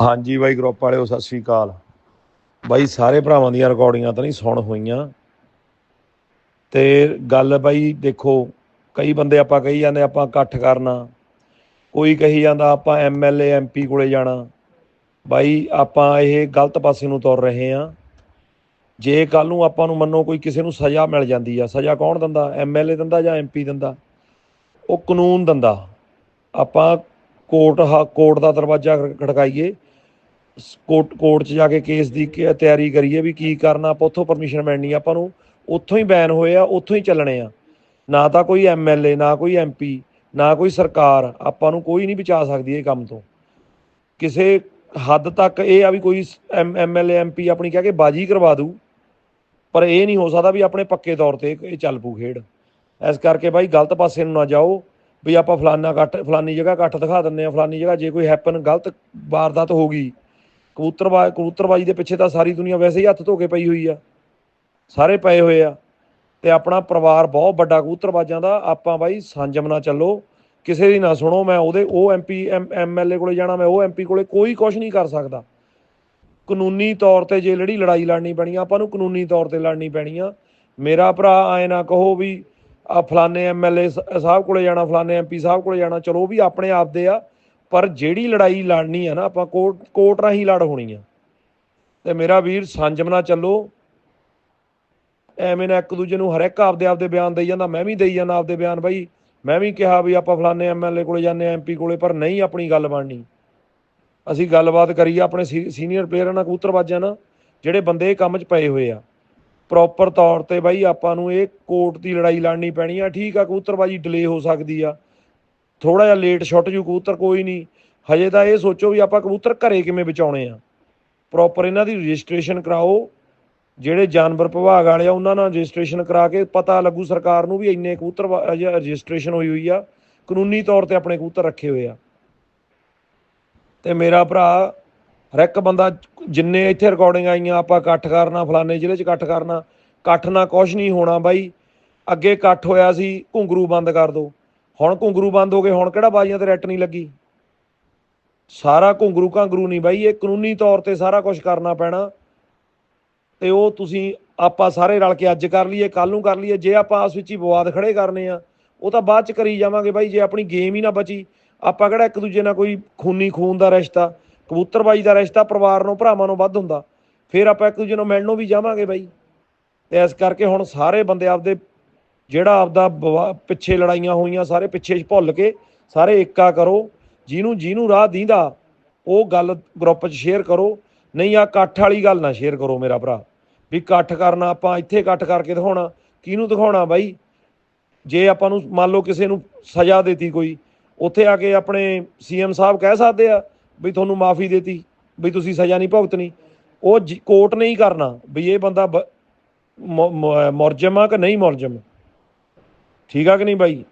ਹਾਂਜੀ ਬਾਈ ਗਰੁੱਪ ਵਾਲਿਓ, ਸਤਿ ਸ੍ਰੀ ਅਕਾਲ। ਬਾਈ ਸਾਰੇ ਭਰਾਵਾਂ ਦੀਆਂ ਰਿਕਾਰਡਿੰਗਾਂ ਤਾਂ ਨਹੀਂ ਸੁਣ ਹੋਈਆਂ। ਤੇ ਗੱਲ ਬਾਈ ਦੇਖੋ, ਕਈ ਬੰਦੇ ਆਪਾਂ ਕਹੀ ਜਾਂਦੇ ਆਪਾਂ ਇਕੱਠ ਕਰਨਾ। ਕੋਈ ਕਹੀ ਜਾਂਦਾ ਆਪਾਂ ਐਮਐਲਏ ਐਮਪੀ ਕੋਲੇ ਜਾਣਾ। ਬਾਈ ਆਪਾਂ ਇਹ ਗਲਤ ਪਾਸੇ ਨੂੰ ਤੁਰ ਰਹੇ ਆ ਜੇ ਕੱਲ ਨੂੰ ਆਪਾਂ ਨੂੰ ਮੰਨੋ ਕੋਈ ਕਿਸੇ ਨੂੰ ਸਜ਼ਾ ਮਿਲ ਜਾਂਦੀ ਆ, ਸਜ਼ਾ ਕੌਣ ਦਿੰਦਾ? ਐਮਐਲਏ ਦਿੰਦਾ ਜਾਂ ਐਮਪੀ ਦਿੰਦਾ? ਉਹ ਕਾਨੂੰਨ ਦਿੰਦਾ। ਆਪਾਂ ਕੋਰਟ ਹਾ- ਕੋਰਟ ਦਾ ਦਰਵਾਜ਼ਾ ਖੜਕਾਈਏ। ਕੋਰਟ ਕੋਰਟ 'ਚ ਜਾ ਕੇ ਕੇਸ ਦੀ ਤਿਆਰੀ ਕਰੀਏ ਵੀ ਕੀ ਕਰਨਾ, ਆਪਾਂ ਉੱਥੋਂ ਪਰਮਿਸ਼ਨ ਮਿਲਣੀ ਆਪਾਂ ਨੂੰ ਉੱਥੋਂ ਹੀ ਬੈਨ ਹੋਏ ਆ, ਉੱਥੋਂ ਹੀ ਚੱਲਣੇ ਆ। ਨਾ ਤਾਂ ਕੋਈ ਐਮਐਲਏ ਨਾ ਕੋਈ ਐਮਪੀ ਨਾ ਕੋਈ ਸਰਕਾਰ, ਆਪਾਂ ਨੂੰ ਕੋਈ ਨਹੀਂ ਬਚਾ ਸਕਦੀ ਇਹ ਕੰਮ ਤੋਂ। ਕਿਸੇ ਹੱਦ ਤੱਕ ਇਹ ਆ ਵੀ ਕੋਈ ਐਮਐਲਏ ਐਮਪੀ ਆਪਣੀ ਕਹਿ ਕੇ ਬਾਜੀ ਕਰਵਾ ਦੂ ਪਰ ਇਹ ਨਹੀਂ ਹੋ ਸਕਦਾ ਵੀ ਆਪਣੇ ਪੱਕੇ ਤੌਰ ਤੇ ਇਹ ਚੱਲ ਪੂ ਖੇਡ। ਇਸ ਕਰਕੇ ਬਾਈ ਗਲਤ ਪਾਸੇ ਨੂੰ ਨਾ ਜਾਓ, ਵੀ ਆਪਾਂ ਫਲਾਨਾ ਇਕੱਠ ਫਲਾਨੀ ਜਗ੍ਹਾ ਇਕੱਠ ਦਿਖਾ ਦਿੰਨੇ ਆ, ਫਲਾਨੀ ਜਗ੍ਹਾ ਜੇ ਕੋਈ ਹੈਪਨ ਗਲਤ ਵਾਰਦਾਤ ਹੋ ਗਈ ਕਬੂਤਰਬਾ ਕਬੂਤਰਬਾਜੀ ਦੇ ਪਿੱਛੇ ਤਾਂ ਸਾਰੀ ਦੁਨੀਆ ਵੈਸੇ ਹੀ ਹੱਥ ਧੋ ਕੇ ਪਈ ਹੋਈ ਆ। ਸਾਰੇ ਪਏ ਹੋਏ ਆ। ਤੇ ਆਪਣਾ ਪਰਿਵਾਰ ਬਹੁਤ ਵੱਡਾ ਕਬੂਤਰਬਾਜਾਂ ਦਾ। ਆਪਾਂ ਬਾਈ ਸੰਜਮ ਨਾ ਚੱਲੋ। ਕਿਸੇ ਦੀ ਨਾ ਸੁਣੋ, ਮੈਂ ਉਹਦੇ ਉਹ ਐਮਪੀ ਐਮਐਲਏ ਕੋਲੇ ਜਾਣਾ, ਮੈਂ ਉਹ ਐਮਪੀ ਕੋਲੇ ਕੋਈ ਕੁਝ ਨਹੀਂ ਕਰ ਸਕਦਾ। ਕਾਨੂੰਨੀ ਤੌਰ ਤੇ ਜੇ ਜਿਹੜੀ ਲੜਾਈ ਲੜਨੀ ਪੈਣੀ ਆ, ਆਪਾਂ ਨੂੰ ਕਾਨੂੰਨੀ ਤੌਰ ਤੇ ਲੜਨੀ ਪੈਣੀ ਆ। ਮੇਰਾ ਭਰਾ ਆਏ ਨਾ ਕਹੋ ਵੀ ਆ ਫਲਾਣੇ ਐਮਐਲਏ ਸਾਹਿਬ ਕੋਲੇ ਜਾਣਾ, ਫਲਾਣੇ ਐਮਪੀ ਸਾਹਿਬ ਕੋਲੇ ਜਾਣਾ, ਚਲੋ ਉਹ ਵੀ ਆਪਣੇ ਆਪ ਦੇ ਆ। ਪਰ ਜਿਹੜੀ ਲੜਾਈ ਲੜਨੀ ਆ ਨਾ, ਆਪਾਂ ਕੋਰਟ ਕੋਰਟ ਰਾਹੀਂ ਲੜ ਹੋਣੀ ਆ। ਤੇ ਮੇਰਾ ਵੀਰ ਸੰਜਮ ਨਾ ਚੱਲੋ। ਐਵੇਂ ਨਾ ਇੱਕ ਦੂਜੇ ਨੂੰ ਹਰ ਇੱਕ ਆਪਦੇ ਆਪਦੇ ਬਿਆਨ ਦੇਈ ਜਾਂਦਾ, ਮੈਂ ਵੀ ਦੇਈ ਜਾਂਦਾ ਆਪਦੇ ਬਿਆਨ ਬਾਈ। ਮੈਂ ਵੀ ਕਿਹਾ ਵੀ ਆਪਾਂ ਫਲਾਣੇ ਐਮਐਲਏ ਕੋਲੇ ਜਾਂਦੇ ਆ ਐਮਪੀ ਕੋਲੇ, ਪਰ ਨਹੀਂ ਆਪਣੀ ਗੱਲ ਬਣਨੀ। ਅਸੀਂ ਗੱਲਬਾਤ ਕਰੀਏ ਆਪਣੇ ਸੀਨੀਅਰ ਪਲੇਅਰਾਂ ਨਾਲ ਕਬੂਤਰਬਾਜ਼ਾਂ ਨਾਲ ਜਿਹੜੇ ਬੰਦੇ ਇਹ ਕੰਮ 'ਚ ਪਏ ਹੋਏ ਆ। ਪ੍ਰੋਪਰ ਤੌਰ ਤੇ ਬਾਈ ਆਪਾਂ ਨੂੰ ਇਹ ਕੋਰਟ ਦੀ ਲੜਾਈ ਲੜਨੀ ਪੈਣੀ ਆ। ਠੀਕ ਆ, ਕਬੂਤਰਬਾਜੀ ਡਿਲੇ ਹੋ ਸਕਦੀ ਆ। ਥੋੜਾ ਜਿਹਾ ਲੇਟ ਛੁੱਟ ਜੂ ਕਬੂਤਰ, ਕੋਈ ਨਹੀਂ। ਹਜੇ ਤਾਂ ਇਹ ਸੋਚੋ ਵੀ ਆਪਾਂ ਕਬੂਤਰ ਘਰੇ ਕਿਵੇਂ ਬਚਾਉਣੇ ਆ। ਪ੍ਰੋਪਰ ਇਹਨਾਂ ਦੀ ਰਜਿਸਟ੍ਰੇਸ਼ਨ ਕਰਾਓ। ਜਿਹੜੇ ਜਾਨਵਰ ਵਿਭਾਗ ਵਾਲੇ ਆ, ਉਹਨਾਂ ਨਾਲ ਰਜਿਸਟ੍ਰੇਸ਼ਨ ਕਰਾ ਕੇ ਪਤਾ ਲੱਗੂ ਸਰਕਾਰ ਨੂੰ ਵੀ ਇੰਨੇ ਕਬੂਤਰ ਰਜਿਸਟ੍ਰੇਸ਼ਨ ਹੋਈ ਹੋਈ ਆ। ਕਾਨੂੰਨੀ ਤੌਰ ਤੇ ਆਪਣੇ ਕਬੂਤਰ ਰੱਖੇ ਹੋਏ ਆ। ਤੇ ਮੇਰਾ ਭਰਾ ਹਰ ਇੱਕ ਬੰਦਾ ਜਿੰਨੇ ਇੱਥੇ ਰਿਕਾਰਡਿੰਗ ਆਈਆਂ, ਆਪਾਂ ਇਕੱਠ ਕਰਨਾ, ਫਲਾਣੇ ਜ਼ਿਲ੍ਹੇ 'ਚ ਇਕੱਠ ਕਰਨਾ। ਇਕੱਠ ਨਾਲ ਕੁਝ ਨਹੀਂ ਹੋਣਾ ਬਾਈ। ਅੱਗੇ ਇਕੱਠ ਹੋਇਆ ਸੀ, ਘੁੰਗਰੂ ਬੰਦ ਕਰ ਦੋ। ਹੁਣ ਘੁੰਗਰੂ ਬੰਦ ਹੋ ਗਏ, ਹੁਣ ਕਿਹੜਾ ਬਾਜੀਆਂ ਤੇ ਰੈਟ ਨਹੀਂ ਲੱਗੀ? ਸਾਰਾ ਘੁੰਗਰੂ ਘਾਂਗਰੂ ਨਹੀਂ ਬਾਈ, ਇਹ ਕਾਨੂੰਨੀ ਤੌਰ ਤੇ ਸਾਰਾ ਕੁਝ ਕਰਨਾ ਪੈਣਾ। ਤੇ ਉਹ ਤੁਸੀਂ ਆਪਾਂ ਸਾਰੇ ਰਲ ਕੇ ਅੱਜ ਕਰ ਲਈਏ ਕੱਲ ਨੂੰ ਕਰ ਲਈਏ, ਜੇ ਆਪਾਂ ਆਸ ਵਿੱਚ ਹੀ ਵਿਵਾਦ ਖੜੇ ਕਰਨੇ ਆ, ਉਹ ਤਾਂ ਬਾਅਦ ਚ ਕਰੀ ਜਾਵਾਂਗੇ ਬਾਈ, ਜੇ ਆਪਣੀ ਗੇਮ ਹੀ ਨਾ ਬਚੀ। ਆਪਾਂ ਕਿਹੜਾ ਇੱਕ ਦੂਜੇ ਨਾਲ ਕੋਈ ਖੂਨੀ ਖੂਨ ਦਾ ਰਿਸ਼ਤਾ, ਕਬੂਤਰਬਾਜੀ ਦਾ ਰਿਸ਼ਤਾ ਪਰਿਵਾਰ ਨੂੰ, ਭਰਾਵਾਂ ਨੂੰ ਵੱਧ ਹੁੰਦਾ। ਫਿਰ ਆਪਾਂ ਇੱਕ ਦੂਜੇ ਨੂੰ ਮਿਲਣ ਨੂੰ ਵੀ ਜਾਵਾਂਗੇ ਬਾਈ। ਤੇ ਇਸ ਕਰਕੇ ਹੁਣ ਸਾਰੇ ਬੰਦੇ ਆਪਦੇ ਜਿਹੜਾ ਆਪਦਾ ਬਵਾ- ਪਿੱਛੇ ਲੜਾਈਆਂ ਹੋਈਆਂ, ਸਾਰੇ ਪਿੱਛੇ ਭੁੱਲ ਕੇ ਸਾਰੇ ਏਕਾ ਕਰੋ। ਜਿਹਨੂੰ ਜਿਹਨੂੰ ਰਾਹ ਦੀਂਦਾ, ਉਹ ਗੱਲ ਗਰੁੱਪ 'ਚ ਸ਼ੇਅਰ ਕਰੋ। ਨਹੀਂ ਆ ਇਕੱਠ ਵਾਲੀ ਗੱਲ ਨਾ ਸ਼ੇਅਰ ਕਰੋ ਮੇਰਾ ਭਰਾ। ਵੀ ਇਕੱਠ ਕਰਨਾ, ਆਪਾਂ ਇੱਥੇ ਇਕੱਠ ਕਰਕੇ ਦਿਖਾਉਣਾ। ਕਿਹਨੂੰ ਦਿਖਾਉਣਾ ਬਾਈ? ਜੇ ਆਪਾਂ ਨੂੰ ਮੰਨ ਲਓ ਕਿਸੇ ਨੂੰ ਸਜ਼ਾ ਦੇਤੀ ਕੋਈ, ਉੱਥੇ ਆ ਕੇ ਆਪਣੇ ਸੀਐਮ ਸਾਹਿਬ ਕਹਿ ਸਕਦੇ ਆ ਵੀ ਤੁਹਾਨੂੰ ਮਾਫੀ ਦੇਤੀ, ਵੀ ਤੁਸੀਂ ਸਜ਼ਾ ਨਹੀਂ ਭੁਗਤਣੀ। ਉਹ ਜ- ਕੋਰਟ ਨਹੀਂ ਕਰਨਾ ਵੀ ਇਹ ਬੰਦਾ ਬ- ਮੁ- ਮੁਲਜ਼ਮ ਆ ਕਿ ਨਹੀਂ ਮੁਲਜ਼ਮ ਠੀਕ ਆ ਕਿ ਨਹੀਂ ਬਾਈ?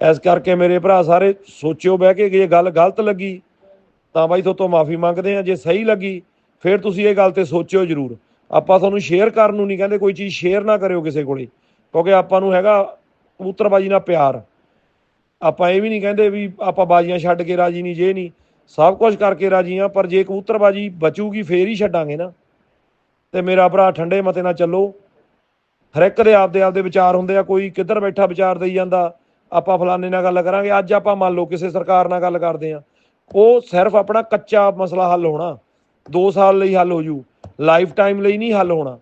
ਇਸ ਕਰਕੇ ਮੇਰੇ ਭਰਾ ਸਾਰੇ ਸੋਚਿਓ ਬਹਿ ਕੇ ਜੇ ਗੱਲ ਗਲਤ ਲੱਗੀ, ਤਾਂ ਬਾਈ ਤੁਹਾਤੋਂ ਮਾਫੀ ਮੰਗਦੇ ਆ ਜੇ ਸਹੀ ਲੱਗੀ, ਫਿਰ ਤੁਸੀਂ ਇਹ ਗੱਲ ਤੇ ਸੋਚਿਓ ਜਰੂਰ। ਆਪਾਂ ਤੁਹਾਨੂੰ ਸ਼ੇਅਰ ਕਰਨ ਨੂੰ ਨਹੀਂ ਕਹਿੰਦੇ, ਕੋਈ ਚੀਜ਼ ਸ਼ੇਅਰ ਨਾ ਕਰਿਓ ਕਿਸੇ ਕੋਲੇ, ਕਿਉਂਕਿ ਆਪਾਂ ਨੂੰ ਹੈਗਾ ਕਬੂਤਰਬਾਜੀ ਨਾਲ ਪਿਆਰ। ਆਪਾਂ ਇਹ ਵੀ ਨਹੀਂ ਕਹਿੰਦੇ ਵੀ ਆਪਾਂ ਬਾਜੀਆਂ ਛੱਡ ਕੇ ਰਾਜੀ ਨਹੀਂ, ਜੇ ਨਹੀਂ, ਸਭ ਕੁਝ ਕਰਕੇ ਰਾਜੀ ਆ ਪਰ ਜੇ ਕਬੂਤਰਬਾਜੀ ਬਚੂਗੀ, ਫੇਰ ਹੀ ਛੱਡਾਂਗੇ ਨਾ। ਤੇ ਮੇਰਾ ਭਰਾ ਠੰਡੇ ਮਤੇ ਨਾਲ ਚੱਲੋ। ਹਰ ਇੱਕ ਦੇ ਆਪਦੇ ਆਪਦੇ ਵਿਚਾਰ ਹੁੰਦੇ ਆ, ਕੋਈ ਕਿੱਧਰ ਬੈਠਾ ਵਿਚਾਰ ਦੇਈ ਜਾਂਦਾ, ਆਪਾਂ ਫਲਾਣੇ ਨਾਲ ਗੱਲ ਕਰਾਂਗੇ, ਅੱਜ ਆਪਾਂ ਮੰਨ ਲਓ ਕਿਸੇ ਸਰਕਾਰ ਨਾਲ ਗੱਲ ਕਰਦੇ ਆ, ਉਹ ਸਿਰਫ ਆਪਣਾ ਕੱਚਾ ਮਸਲਾ ਹੱਲ ਹੋਣਾ 2 ਸਾਲ ਲਈ ਹੱਲ ਹੋ ਜੂ ਲਾਈਫ ਟਾਈਮ ਲਈ ਨਹੀਂ ਹੱਲ ਹੋਣਾ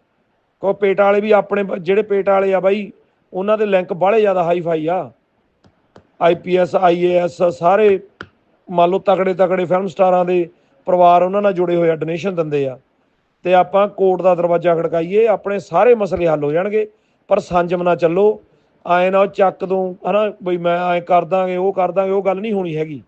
ਕੋ ਪੇਟ ਵਾਲੇ ਵੀ ਆਪਣੇ ਜਿਹੜੇ ਪੇਟ ਵਾਲੇ ਆ ਬਾਈ, ਉਹਨਾਂ ਦੇ ਲਿੰਕ ਬਾਹਲੇ ਜ਼ਿਆਦਾ ਹਾਈ ਫਾਈ ਆ ਆਈਪੀਐਸ ਆਈਏਐਸ ਸਾਰੇ ਮੰਨ ਲਓ ਤਕੜੇ ਤਕੜੇ ਫਿਲਮ ਸਟਾਰਾਂ ਦੇ ਪਰਿਵਾਰ ਉਹਨਾਂ ਨਾਲ ਜੁੜੇ ਹੋਏ ਆ ਡੋਨੇਸ਼ਨ ਦਿੰਦੇ ਆ। ਤੇ ਆਪਾਂ ਕੋਰਟ ਦਾ ਦਰਵਾਜ਼ਾ ਖੜਕਾਈਏ, ਆਪਣੇ ਸਾਰੇ ਮਸਲੇ ਹੱਲ ਹੋ ਜਾਣਗੇ। ਪਰ ਸੰਜਮ ਨਾ ਚੱਲੋ, ਆਏ ਨਾ ਚੱਕ ਦੂੰ, ਹਨਾ, ਬਈ ਮੈਂ ਐ ਕਰ ਦਾਂਗੇ, ਉਹ ਕਰ ਦਾਂਗੇ, ਉਹ ਗੱਲ ਨਹੀਂ ਹੋਣੀ ਹੈਗੀ।